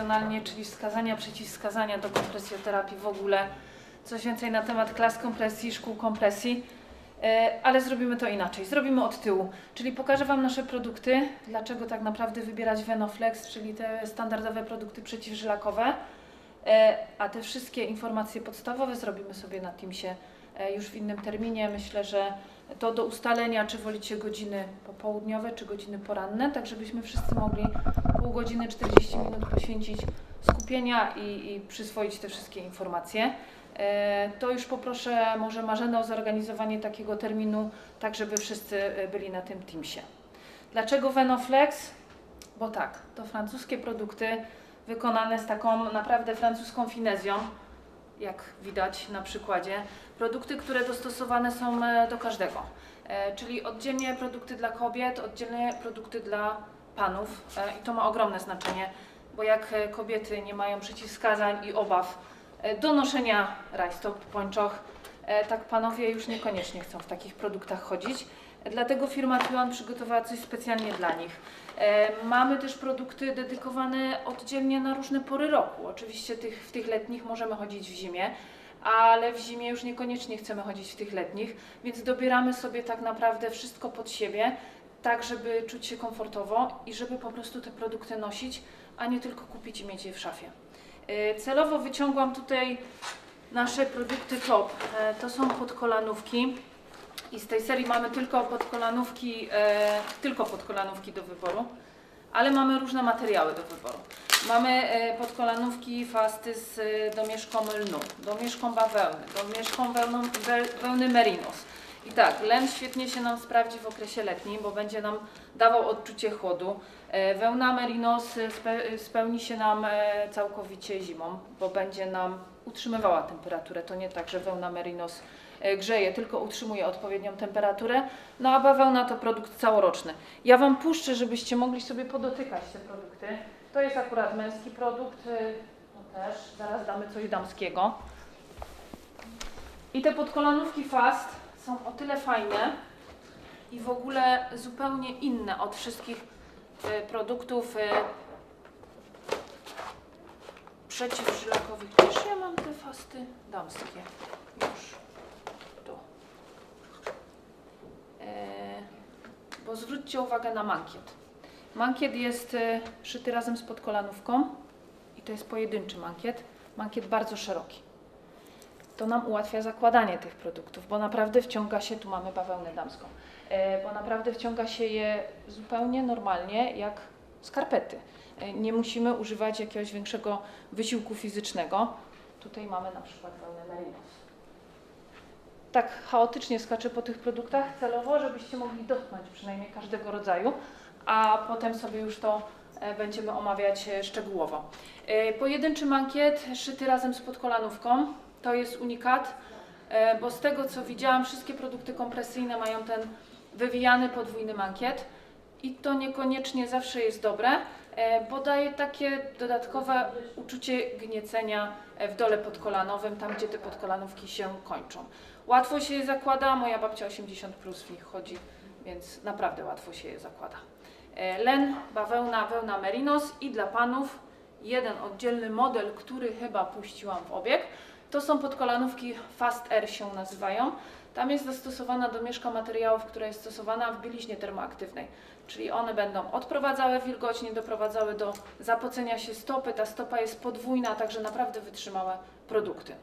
profesjonalnie, czyli wskazania, przeciwwskazania do kompresjoterapii w ogóle. Coś więcej na temat klas kompresji, szkół kompresji. E, Ale zrobimy to inaczej. Zrobimy od tyłu. Czyli pokażę Wam nasze produkty, dlaczego tak naprawdę wybierać Venoflex, czyli te standardowe produkty przeciwżylakowe. E, A te wszystkie informacje podstawowe zrobimy sobie na Teamsie e, już w innym terminie. Myślę, że to do ustalenia, czy wolicie godziny popołudniowe, czy godziny poranne, tak żebyśmy wszyscy mogli pół godziny, 40 minut poświęcić skupienia i, i przyswoić te wszystkie informacje. E, To już poproszę może Marzenę o zorganizowanie takiego terminu, tak żeby wszyscy e, byli na tym Teamsie. Dlaczego Venoflex? Bo tak, to francuskie produkty wykonane z taką naprawdę francuską finezją, jak widać na przykładzie. Produkty, które dostosowane są e, do każdego. Czyli oddzielnie produkty dla kobiet, oddzielnie produkty dla panów e, i to ma ogromne znaczenie, bo jak e, kobiety nie mają przeciwwskazań i obaw e, do noszenia rajstop, pończoch, tak panowie już niekoniecznie chcą w takich produktach chodzić. Dlatego firma Tuan przygotowała coś specjalnie dla nich. Mamy też produkty dedykowane oddzielnie na różne pory roku. Oczywiście tych, w tych letnich możemy chodzić w zimie, ale w zimie już niekoniecznie chcemy chodzić w tych letnich, więc dobieramy sobie tak naprawdę wszystko pod siebie, tak żeby czuć się komfortowo i żeby po prostu te produkty nosić, a nie tylko kupić i mieć je w szafie. E, Celowo wyciągłam tutaj nasze produkty top. E, To są podkolanówki. I z tej serii mamy tylko podkolanówki, e, tylko podkolanówki do wyboru, ale mamy różne materiały do wyboru. Mamy podkolanówki fasty z domieszką lnu, domieszką bawełny, domieszką wełną, we, wełny merinos. I tak, len świetnie się nam sprawdzi w okresie letnim, bo będzie nam dawał odczucie chłodu. E, Wełna merinos spe, spełni się nam e, całkowicie zimą, bo będzie nam utrzymywała temperaturę. To nie tak, że wełna merinos e, grzeje, tylko utrzymuje odpowiednią temperaturę. No a bawełna to produkt całoroczny. Ja Wam puszczę, żebyście mogli sobie podotykać te produkty. To jest akurat męski produkt, to też, zaraz damy coś damskiego. I te podkolanówki Fast są o tyle fajne i w ogóle zupełnie inne od wszystkich e, produktów e, przeciwżylakowych. Też ja mam te fasty damskie już tu. E, bo zwróćcie uwagę na mankiet. Mankiet jest szyty razem z podkolanówką i to jest pojedynczy mankiet. Mankiet bardzo szeroki. To nam ułatwia zakładanie tych produktów, bo naprawdę wciąga się, tu mamy bawełnę damską, e, bo naprawdę wciąga się je zupełnie normalnie jak skarpety. E, Nie musimy używać jakiegoś większego wysiłku fizycznego. Tutaj mamy na przykład wełnę merinos. Tak chaotycznie skaczę po tych produktach celowo, żebyście mogli dotknąć przynajmniej każdego rodzaju, a potem sobie już to e, będziemy omawiać szczegółowo. Pojedynczy mankiet szyty razem z podkolanówką to jest unikat, e, bo z tego co widziałam, wszystkie produkty kompresyjne mają ten wywijany podwójny mankiet i to niekoniecznie zawsze jest dobre, e, bo daje takie dodatkowe uczucie gniecenia e, w dole podkolanowym, tam gdzie te podkolanówki się kończą. Łatwo się je zakłada, moja babcia 80 plus w nich chodzi, więc naprawdę łatwo się je zakłada. Len, bawełna, wełna merinos i dla panów jeden oddzielny model, który chyba puściłam w obieg. To są podkolanówki Fast Air się nazywają. Tam jest zastosowana domieszka materiałów, która jest stosowana w bieliźnie termoaktywnej. Czyli one będą odprowadzały wilgoć, nie doprowadzały do zapocenia się stopy. Ta stopa jest podwójna, także naprawdę wytrzymałe produkty.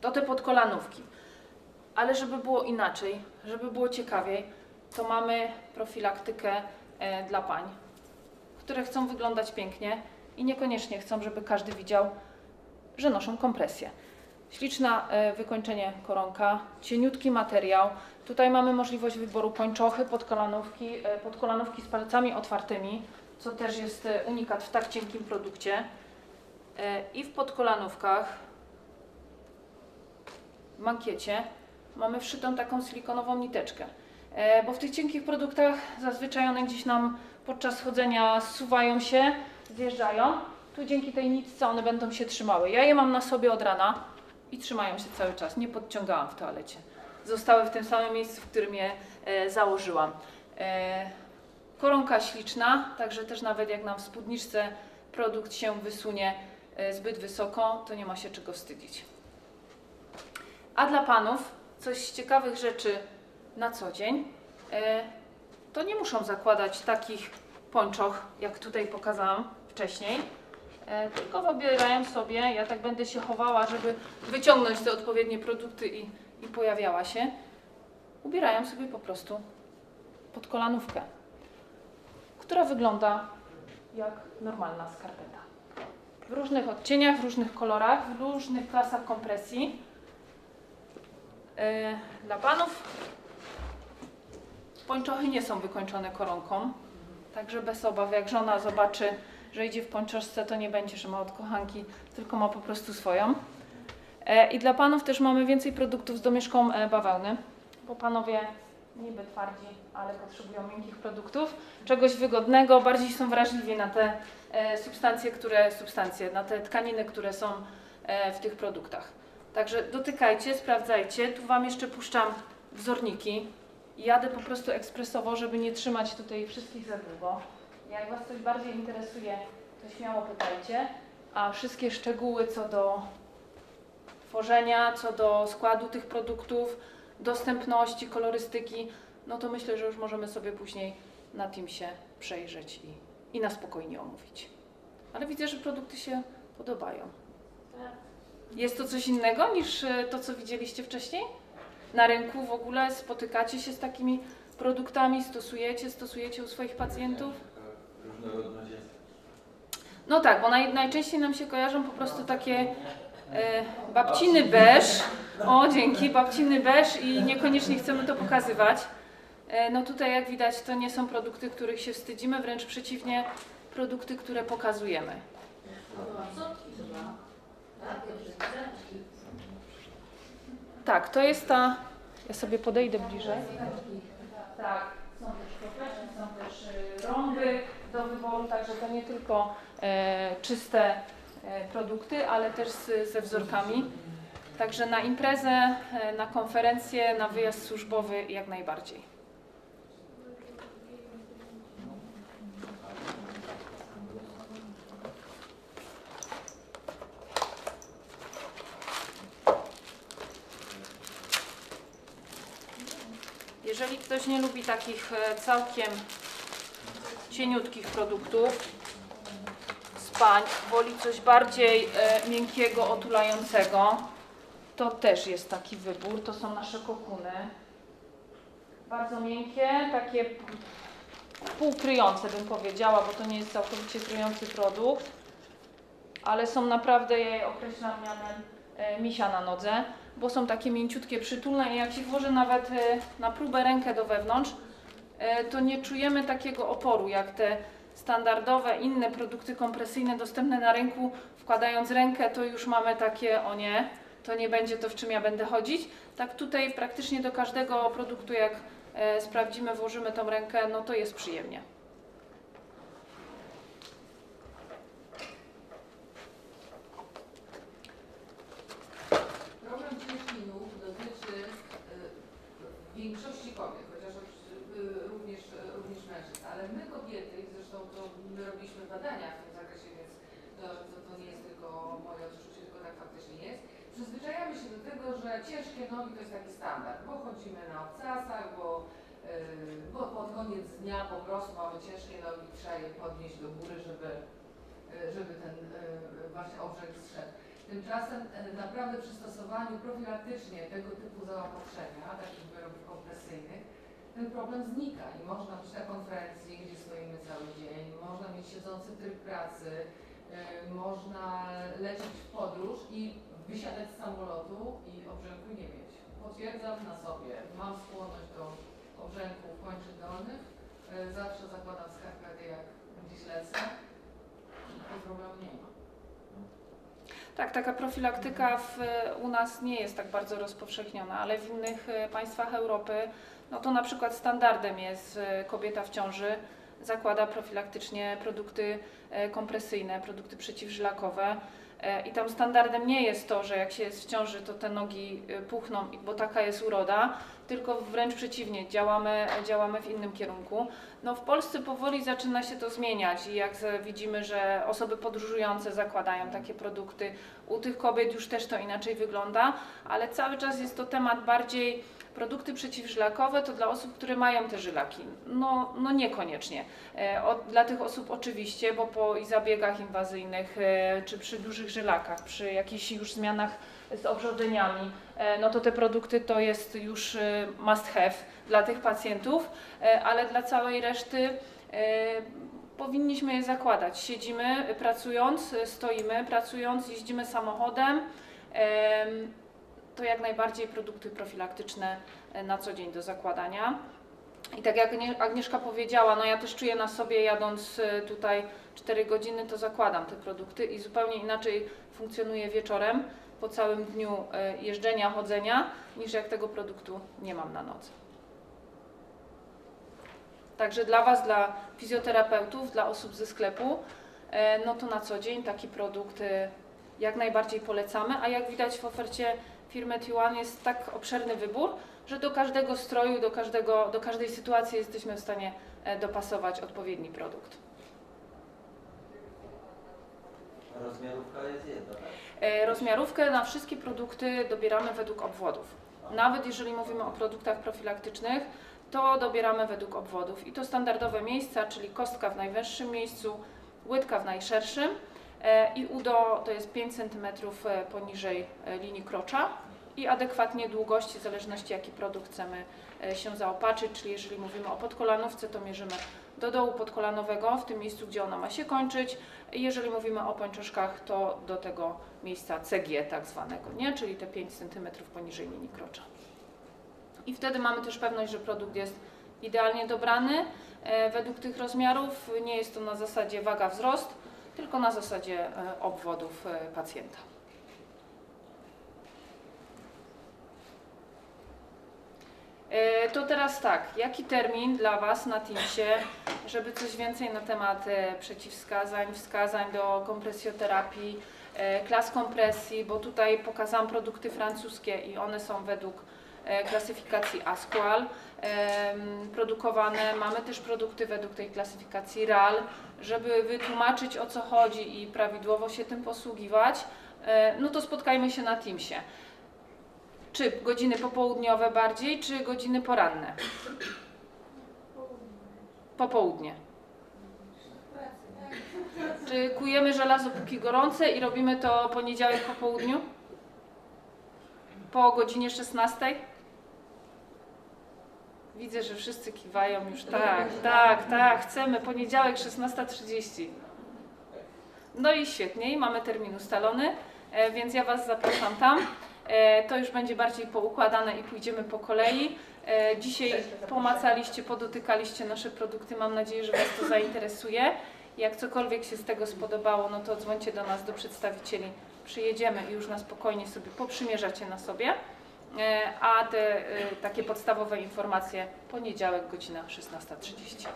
To te podkolanówki. Ale żeby było inaczej, żeby było ciekawiej, to mamy profilaktykę e, dla pań, które chcą wyglądać pięknie i niekoniecznie chcą, żeby każdy widział, że noszą kompresję. Śliczna e, wykończenie koronka, cieniutki materiał. Tutaj mamy możliwość wyboru pończochy, podkolanówki, e, podkolanówki z palcami otwartymi, co też jest e, unikat w tak cienkim produkcie. E, I w podkolanówkach, w mankiecie, mamy wszytą taką silikonową niteczkę. Bo w tych cienkich produktach zazwyczaj one gdzieś nam podczas chodzenia zsuwają się, zjeżdżają. Tu dzięki tej nitce one będą się trzymały. Ja je mam na sobie od rana i trzymają się cały czas. Nie podciągałam w toalecie. Zostały w tym samym miejscu, w którym je e, założyłam. E, koronka śliczna, także też nawet jak nam w spódniczce produkt się wysunie e, zbyt wysoko, to nie ma się czego wstydzić. A dla panów coś z ciekawych rzeczy na co dzień. E, To nie muszą zakładać takich pończoch, jak tutaj pokazałam wcześniej, tylko wybierają sobie, ja tak będę się chowała, żeby wyciągnąć te odpowiednie produkty i, i pojawiała się, ubierają sobie po prostu pod kolanówkę, która wygląda jak normalna skarpeta. W różnych odcieniach, w różnych kolorach, w różnych klasach kompresji. Yy, Dla panów pończochy nie są wykończone koronką, także bez obaw, jak żona zobaczy, że idzie w pończoszce, to nie będzie, że ma od kochanki, tylko ma po prostu swoją. E, I dla panów też mamy więcej produktów z domieszką e, bawełny, bo panowie niby twardzi, ale potrzebują miękkich produktów, czegoś wygodnego, bardziej są wrażliwi na te e, substancje, które, substancje, na te tkaniny, które są w tych produktach. Także dotykajcie, sprawdzajcie. Tu Wam jeszcze puszczam wzorniki. Jadę po prostu ekspresowo, żeby nie trzymać tutaj wszystkich za długo. Jak Was coś bardziej interesuje, to śmiało pytajcie. A wszystkie szczegóły co do tworzenia, co do składu tych produktów, dostępności, kolorystyki, no to myślę, że już możemy sobie później na Teamsie przejrzeć i, i na spokojnie omówić. Ale widzę, że produkty się podobają. Jest to coś innego niż e, to, co widzieliście wcześniej? Na rynku w ogóle spotykacie się z takimi produktami, stosujecie, stosujecie u swoich pacjentów? Różnorodność jest. No tak, bo naj, najczęściej nam się kojarzą po prostu takie e, babciny beż. O, dzięki, babciny beż i niekoniecznie chcemy to pokazywać. E, no tutaj jak widać to nie są produkty, których się wstydzimy, wręcz przeciwnie, produkty, które pokazujemy. Tak, to jest ta. Ja sobie podejdę bliżej. Tak, są też kropeczki, są też y, rąby do wyboru, także to nie tylko e, czyste e, produkty, ale też ze wzorkami. Także na imprezę, e, na konferencję, na wyjazd służbowy jak najbardziej. Jeżeli ktoś nie lubi takich całkiem cieniutkich produktów, spań, woli coś bardziej e, miękkiego, otulającego, to też jest taki wybór. To są nasze kokuny. Bardzo miękkie, takie półkryjące bym powiedziała, bo to nie jest całkowicie kryjący produkt, ale są naprawdę, ja je określam mianem e, misia na nodze, bo są takie mięciutkie, przytulne i jak się włoży nawet e, na próbę rękę do wewnątrz, to nie czujemy takiego oporu jak te standardowe, inne produkty kompresyjne dostępne na rynku. Wkładając rękę, to już mamy takie, o nie, to nie będzie to, w czym ja będę chodzić. Tak tutaj praktycznie do każdego produktu, jak e, sprawdzimy, włożymy tą rękę, no to jest przyjemnie. Problem ciężkinów dotyczy y, większości kobiet, chociaż y, również, również mężczyzn, ale my kobiety, i zresztą to my robiliśmy badania w tym zakresie, więc to, to, to nie jest tylko moje odczucie, tylko tak faktycznie jest, przyzwyczajamy się do tego, że ciężkie nogi to jest taki standard, bo chodzimy na obcasach, bo, y, bo pod koniec dnia po prostu mamy ciężkie nogi, trzeba je podnieść do góry, żeby, y, żeby ten y, właśnie obrzeg zszedł. Tymczasem e, naprawdę przy stosowaniu profilaktycznie tego typu zaopatrzenia, takich wyrobów kompresyjnych, ten problem znika i można być na konferencji, gdzie stoimy cały dzień, można mieć siedzący tryb pracy, e, można lecieć w podróż i wysiadać z samolotu i obrzęku nie mieć. Potwierdzam na sobie, mam skłonność do obrzęków kończyn dolnych, e, zawsze zakładam skarpety jak gdzieś lecę i problemu nie ma. Tak, taka profilaktyka w, u nas nie jest tak bardzo rozpowszechniona, ale w innych e, państwach Europy, no to na przykład standardem jest e, kobieta w ciąży zakłada profilaktycznie produkty kompresyjne, produkty przeciwżylakowe. E, I tam standardem nie jest to, że jak się jest w ciąży, to te nogi y, puchną, bo taka jest uroda, tylko wręcz przeciwnie, działamy, działamy w innym kierunku. No w Polsce powoli zaczyna się to zmieniać i jak widzimy, że osoby podróżujące zakładają takie produkty, u tych kobiet już też to inaczej wygląda, ale cały czas jest to temat bardziej produkty przeciwżylakowe to dla osób, które mają te żylaki. No, no niekoniecznie. E, dla tych osób oczywiście, bo po zabiegach inwazyjnych, e, czy przy dużych żylakach, przy jakichś już zmianach z obrządzeniami, e, no to te produkty to jest już must have dla tych pacjentów, ale dla całej reszty powinniśmy je zakładać. Siedzimy pracując, stoimy pracując, jeździmy samochodem. Jak najbardziej produkty profilaktyczne e, na co dzień do zakładania. I tak jak Agnie- Agnieszka powiedziała, no ja też czuję na sobie jadąc e, tutaj 4 godziny, to zakładam te produkty i zupełnie inaczej funkcjonuję wieczorem po całym dniu e, jeżdżenia, chodzenia, niż jak tego produktu nie mam na nocy. Także dla Was, dla fizjoterapeutów, dla osób ze sklepu, no to na co dzień taki produkt jak najbardziej polecamy, a jak widać w ofercie firmy T1 jest tak obszerny wybór, że do każdego stroju, do, każdego, do każdej sytuacji jesteśmy w stanie e, dopasować odpowiedni produkt. Rozmiarówka jest jedna, tak? E, Rozmiarówkę na wszystkie produkty dobieramy według obwodów. Nawet jeżeli mówimy o produktach profilaktycznych, to dobieramy według obwodów. I to standardowe miejsca, czyli kostka w najwęższym miejscu, łydka w najszerszym i udo to jest 5 cm poniżej e, linii krocza i adekwatnie długości, w zależności jaki produkt chcemy e, się zaopatrzyć, czyli jeżeli mówimy o podkolanówce, to mierzymy do dołu podkolanowego, w tym miejscu, gdzie ona ma się kończyć. Jeżeli mówimy o pończoszkach, to do tego miejsca CG tak zwanego, nie? czyli te 5 cm poniżej linii krocza. I wtedy mamy też pewność, że produkt jest idealnie dobrany e, według tych rozmiarów. Nie jest to na zasadzie waga-wzrost, tylko na zasadzie e, obwodów e, pacjenta. E, To teraz tak, jaki termin dla Was na Teamsie, żeby coś więcej na temat przeciwwskazań, wskazań do kompresjoterapii, klas kompresji, bo tutaj pokazałam produkty francuskie i one są według klasyfikacji ASQUAL produkowane. Mamy też produkty według tej klasyfikacji RAL, żeby wytłumaczyć o co chodzi i prawidłowo się tym posługiwać, e, no to spotkajmy się na Teamsie. Czy godziny popołudniowe bardziej, czy godziny poranne? Popołudnie. Czy kujemy żelazo póki gorące i robimy to poniedziałek po południu? Po godzinie 16? Widzę, że wszyscy kiwają już tak, tak, tak, chcemy poniedziałek 16.30. No i świetnie, i mamy termin ustalony, e, więc ja Was zapraszam tam. E, To już będzie bardziej poukładane i pójdziemy po kolei. E, Dzisiaj pomacaliście, podotykaliście nasze produkty. Mam nadzieję, że Was to zainteresuje. Jak cokolwiek się z tego spodobało, no to dzwońcie do nas, do przedstawicieli. Przyjedziemy i już na spokojnie sobie poprzymierzacie na sobie. E, A te e, takie podstawowe informacje poniedziałek, godzina 16.30.